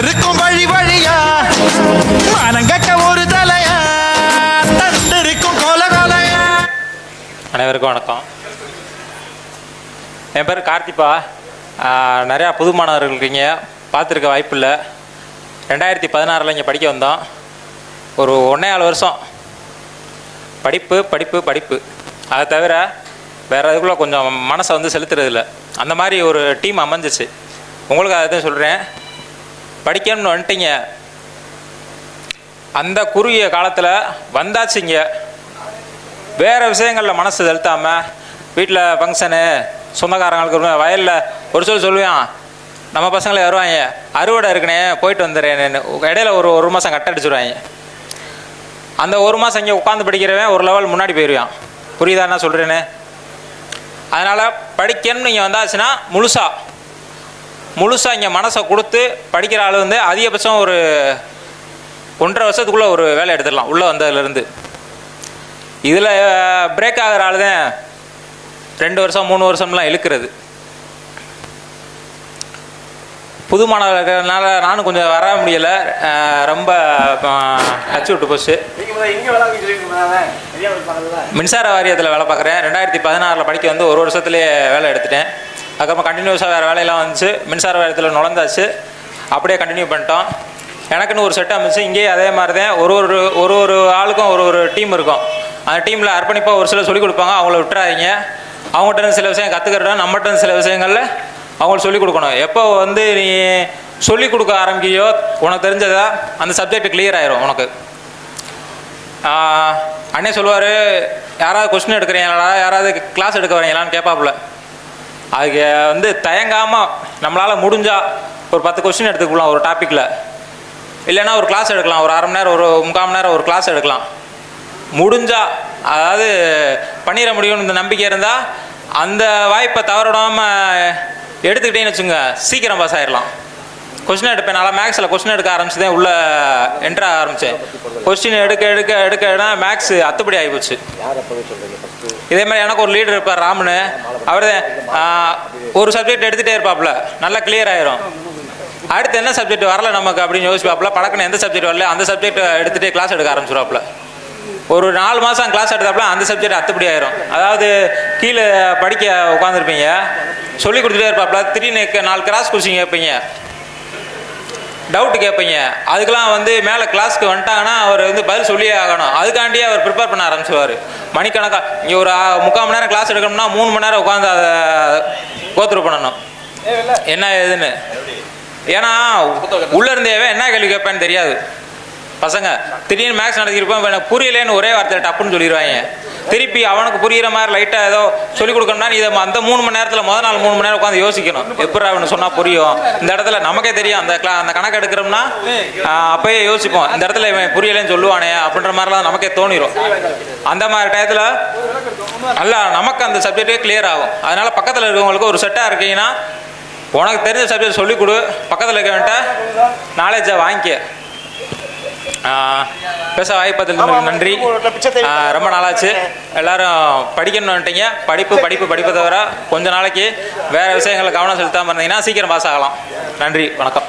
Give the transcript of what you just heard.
தந்திருக்கும் வழி வழியா? மனங்கட்ட ஒரு தலையா? தந்திருக்கும் கோல கோலையா? அனைவருக்கும் வணக்கம். என் பேர் கார்த்திப்பா. நிறையா புது மாணவர்கள் இருக்கீங்க. பார்த்துருக்க வாய்ப்பு இல்லை ரெண்டாயிரத்தி பதினாறில் இங்கே படிக்க வந்தோம். ஒரு ஒன்றே ஆறு வருஷம். படிப்பு படிப்பு படிப்பு. அதை தவிர வேறு இதுக்குள்ளே கொஞ்சம் மனசை வந்து செலுத்துறதில்ல. அந்த மாதிரி ஒரு டீம் அமைஞ்சிச்சு. உங்களுக்கு அதை தான் சொல்கிறேன் படிக்கணும்னு வந்துட்டீங்க. அந்த குறுகிய காலத்தில் வந்தாச்சுங்க. வேறு விஷயங்களில் மனசு செலுத்தாமல் வீட்டில் ஃபங்க்ஷனு சொந்தக்காரங்களுக்கு வயலில் ஒரு சொல் சொல்லுவான் நம்ம பசங்களே வருவாங்க அறுவடை இருக்குனே போயிட்டு வந்துடுறேன் இடையில ஒரு ஒரு மாதம் கட்ட அடிச்சுடுவாங்க அந்த ஒரு மாதம் இங்கே உட்காந்து படிக்கிறவன் ஒரு லெவல் முன்னாடி போயிடுவான் புரியுதா என்ன சொல்கிறேன்னு அதனால் படிக்கணும்னு இங்கே வந்தாச்சுன்னா முழுசாக முழுசாக இங்கே மனசை கொடுத்து படிக்கிற ஆள் வந்து அதிகபட்சம் ஒரு ஒன்றரை வருஷத்துக்குள்ளே ஒரு வேலை எடுத்துடலாம் உள்ளே வந்ததுலேருந்து. இதில் பிரேக் ஆகிற ஆள் தான் ரெண்டு வருஷம் மூணு வருஷம்லாம் இழுக்கிறது. புது மாணவர் இருக்கிறதுனால நானும் கொஞ்சம் வர முடியலை. ரொம்ப டச் விட்டு போச்சு. மின்சார வாரியத்தில் வேலை பார்க்குறேன். ரெண்டாயிரத்தி பதினாறில் படிக்க வந்து ஒரு வருஷத்துலேயே வேலை எடுத்துட்டேன். அதுக்கப்புறம் கண்டினியூஸாக வேறு வேலையெல்லாம் வந்துச்சு. மின்சார வேலையத்தில் நுழைந்தாச்சு. அப்படியே கண்டினியூ பண்ணிட்டோம். எனக்குன்னு ஒரு செட் அமைச்சு இங்கேயே அதே மாதிரி தான் ஒரு ஒரு ஒரு ஒரு ஆளுக்கும் ஒரு ஒரு டீம் இருக்கும். அந்த டீமில் அர்ப்பணிப்பாக ஒரு சிலர் சொல்லிக் கொடுப்பாங்க. அவங்கள விட்டுறாதீங்க. அவங்ககிட்ட இருந்து சில விஷயம் கற்றுக்கிறோம் நம்மகிட்ட இருந்து சில விஷயங்களில் அவங்களுக்கு சொல்லிக் கொடுக்கணும். எப்போ வந்து நீ சொல்லிக் கொடுக்க ஆரம்பிக்கியோ உனக்கு தெரிஞ்சதா அந்த சப்ஜெக்ட் கிளியர் ஆயிரும் உனக்கு. அண்ணே சொல்லுவார் யாராவது கொஸ்டின் எடுக்கிறீங்களா யாராவது கிளாஸ் எடுக்க வரீங்களான்னு கேட்பாப்புல. அதுக்கு வந்து தயங்காமல் நம்மளால் முடிஞ்சால் ஒரு பத்து கொஸ்டின் எடுத்துக்கலாம் ஒரு டாப்பிக்கில் இல்லைன்னா ஒரு கிளாஸ் எடுக்கலாம். ஒரு அரை மணி நேரம் ஒரு முக்கால் மணி நேரம் ஒரு கிளாஸ் எடுக்கலாம். முடிஞ்சால் அதாவது பண்ணிட முடியும்னு இந்த நம்பிக்கை இருந்தால் அந்த வாய்ப்பை தவறிடாமல் எடுத்துக்கிட்டேன்னு வச்சுங்க சீக்கிரம் பாஸ் ஆயிடலாம் கொஸ்டின் எடுப்பேன். நல்லா மேக்ஸில் கொஸ்டின் எடுக்க ஆரம்பிச்சதேன் உள்ளே என்ட்ரு ஆரம்பித்தேன் கொஸ்டின் எடுக்க எடுக்க எடுக்க மேக்ஸ் அத்துப்படி ஆகிப்போச்சு இதே மாதிரி எனக்கு ஒரு லீடர் இருப்பார் ராமனு. அவர் ஒரு சப்ஜெக்ட் எடுத்துகிட்டே இருப்பாப்புல. நல்லா கிளியர் ஆயிரும். அடுத்து என்ன சப்ஜெக்ட் வரல நமக்கு அப்படின்னு யோசிப்பாப்புல பழக்கணும் எந்த சப்ஜெக்ட் வரல அந்த சப்ஜெக்ட் எடுத்துகிட்டே கிளாஸ் எடுக்க ஆரம்பிச்சிருவாப்புல. ஒரு நாலு மாதம் கிளாஸ் எடுத்தாப்புல அந்த சப்ஜெக்ட் அத்துப்படி ஆயிரும். அதாவது கீழே படிக்க உட்காந்துருப்பீங்க சொல்லி கொடுத்துட்டே இருப்பாப்புல. திடீர்னு நாலு கிராஸ் கொஸ்டின் கேட்பீங்க. டவுட் கேட்பீங்க அதுக்கெலாம் வந்து மேலே கிளாஸ்க்கு வந்துட்டாங்கன்னா அவர் வந்து பதில் சொல்லியே ஆகணும். அதுக்காண்டியே அவர் ப்ரிப்பேர் பண்ண ஆரம்பிச்சுவார் மணிக்கணக்காக இங்கே ஒரு முக்கால் மணி நேரம் கிளாஸ் எடுக்கணும்னா மூணு மணி நேரம் உட்காந்து அதை கோத்துரு பண்ணணும். என்ன ஏதுன்னு? ஏன்னா உள்ளே இருந்தேவே என்ன கேள்வி கேட்பேன்னு தெரியாது. பசங்க திடீர்னு மேக்ஸ் நடத்திருப்போம் எனக்கு புரியலேன்னு ஒரே வார்த்தையில் டப்புன்னு சொல்லிடுவாங்க திருப்பி அவனுக்கு புரியுற மாதிரி லைட்டாக ஏதோ சொல்லிக் கொடுக்கணும்னா நீ இதை அந்த மூணு மணி நேரத்தில் முதல் நாள் மூணு மணி நேரம் உட்காந்து யோசிக்கணும். எப்படி அவனு சொன்னால் புரியும்? இந்த இடத்துல நமக்கே தெரியும். அந்த கிளா அந்த கணக்கு எடுக்கிறோம்னா அப்பயே யோசிப்போம். இந்த இடத்துல இவன் புரியலைன்னு சொல்லுவானே அப்படின்ற மாதிரிலாம் நமக்கே தோணிடும் அந்த மாதிரி டயத்தில் நல்லா நமக்கு அந்த சப்ஜெக்டே கிளியர் ஆகும். அதனால பக்கத்தில் இருக்கவங்களுக்கு ஒரு செட்டாக இருக்கீங்கன்னா உனக்கு தெரிஞ்ச சப்ஜெக்ட் சொல்லிக் கொடு. பக்கத்தில் இருக்கவன்ட்ட நாலேஜை வாங்கிக்க. பேச வாய்ப்பதில் நன்றி. ரொம்ப நாளாச்சு. எல்லாரும் படிக்கணும்னு வந்துட்டீங்க படிப்பு படிப்பு படிப்பை தவிர கொஞ்ச நாளைக்கு வேறு விஷயங்களை கவனம் செலுத்தாமல் இருந்தீங்கன்னா சீக்கிரம் பாஸ் ஆகலாம். நன்றி வணக்கம்.